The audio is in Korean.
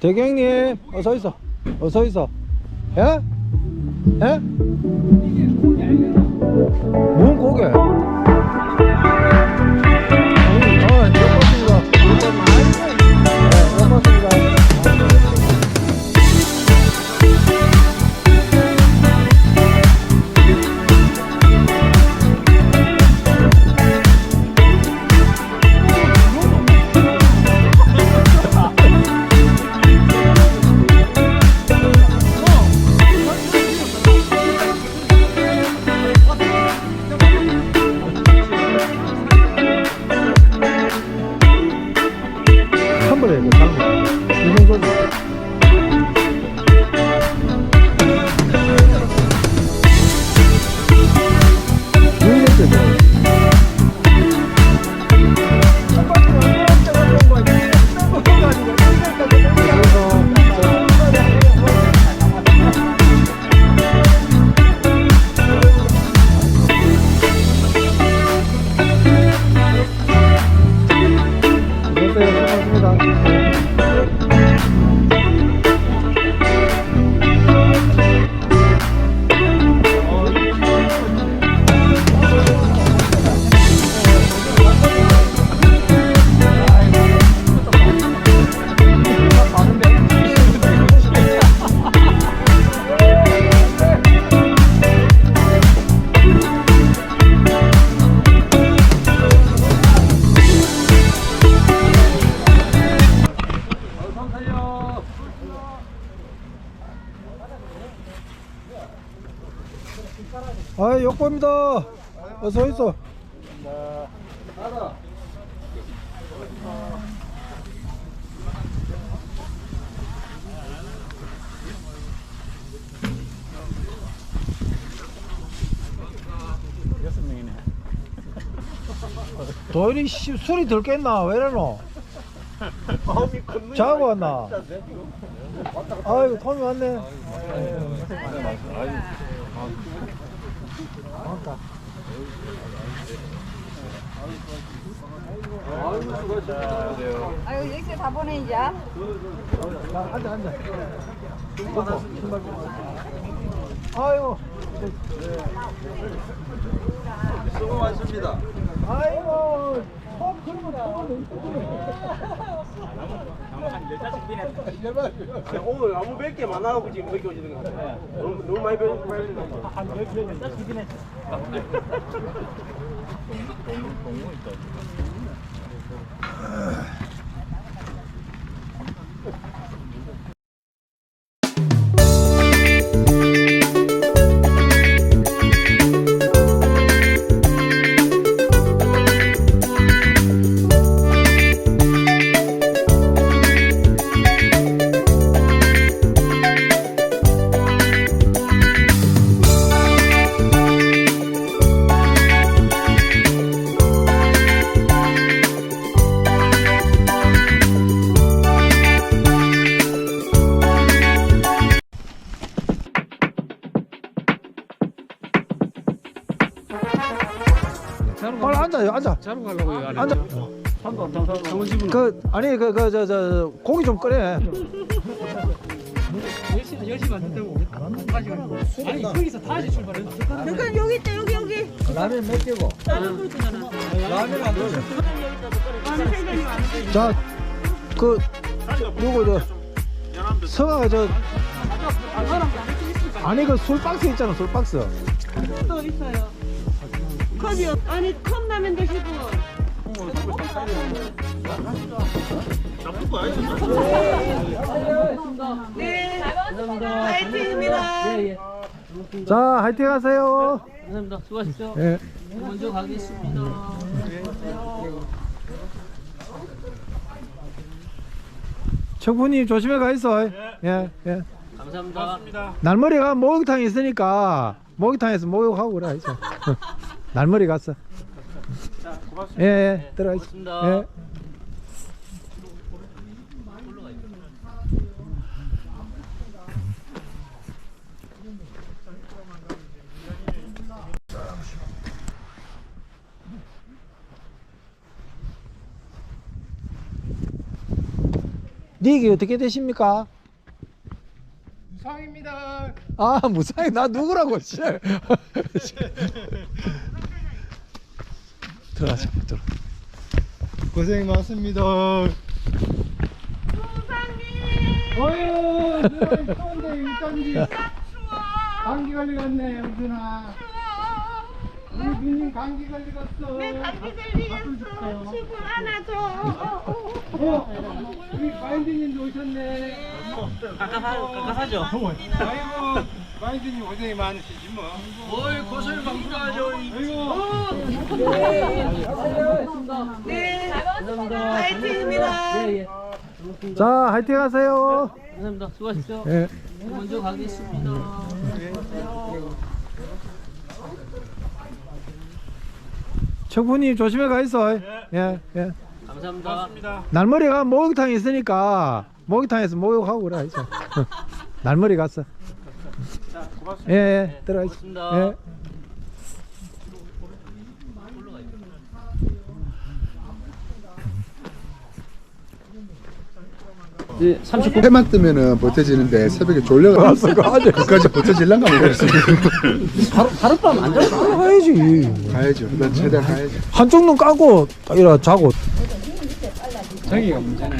대경님 어서 있어 어서 있어 예? 예? 뭔 고개? 수 아, 욕보입니다. 어서 있어. 도현이 씨, 술이 덜 깼나? 왜 이러노? 자고 왔나? 아이고, 톰이 왔네. 고맙다. 아유 이렇게 다 보내 이제. 자, 앉아, 앉아. 신발. 아이고. 수고 많습니다. 아이고. 어, 그런 거다 오늘 아무 몇개 많아가지고 지금 몇개 오시는 거 같아요. 너무, 너무 많이 배우는 거 같아요. 빨리 앉아요, 앉아. 자러 가려고 요 앉아. 그 아니 그 그 저 저 고기 좀 끓여. 10시, 10시 만든다고 다시 가는 거야. 아니 거기서 다시 출발해 잠깐 여기 있다 여기 여기. 라면 몇 개고? 라면 세 잔이 왔는데. 자, 그 누구 저 성아가 저 아니 그 술 박스 있잖아, 술 박스. 또 있어요. 컵이요. 아니 컵 라면 드시고. 네. 화이팅입니다. 자, 화이팅 하세요. 감사합니다. 수고하십시오. 예. 먼저 가겠습니다. 청부님 조심해 가 있어. 예, 예. 감사합니다. 날머리가 목욕탕 있으니까 목욕탕에서 목욕하고 그래 있어. 날머리 갔어. 예, 예, 들어가 있어. 고맙습니다. 예. 니에게 어떻게 되십니까? 무상입니다. 아 무사히 나 누구라고 씨. 들어가자 들어. 고생 많습니다. 어휴, 누나 추운데 일단지 감기 걸리겠네, 우준아. 우리 누님 감기 걸리겠어. 내 감기 걸리겠어. 수분 안아줘. 어, 우리 마인드님도 오셨네. 깎아사죠. 아이고, 마인드님 고생이 많으시지 뭐. 어이 고소를 방문하죠. 아이고. 네. 화이팅입니다. 자 화이팅 하세요. 감사합니다. 수고하십시오. 예. 먼저 가겠습니다. 청부님 조심해 가 있어. 예 예. 감사합니다. 날머리가 목욕탕 있으니까 목욕탕에서 목욕하고 그래. 날머리 갔어. 예, 예 들어가 있어. 고맙습니다. 예. 네, 39. 해만 뜨면은 버텨지는데 새벽에 졸려가 그까지 버텨질란가 모르겠어요. 하루, 하룻밤 안 자고 가야지. 가야죠. 일단 최대한 가야죠. 한쪽 눈딱 이래 자고 자기가 문제네.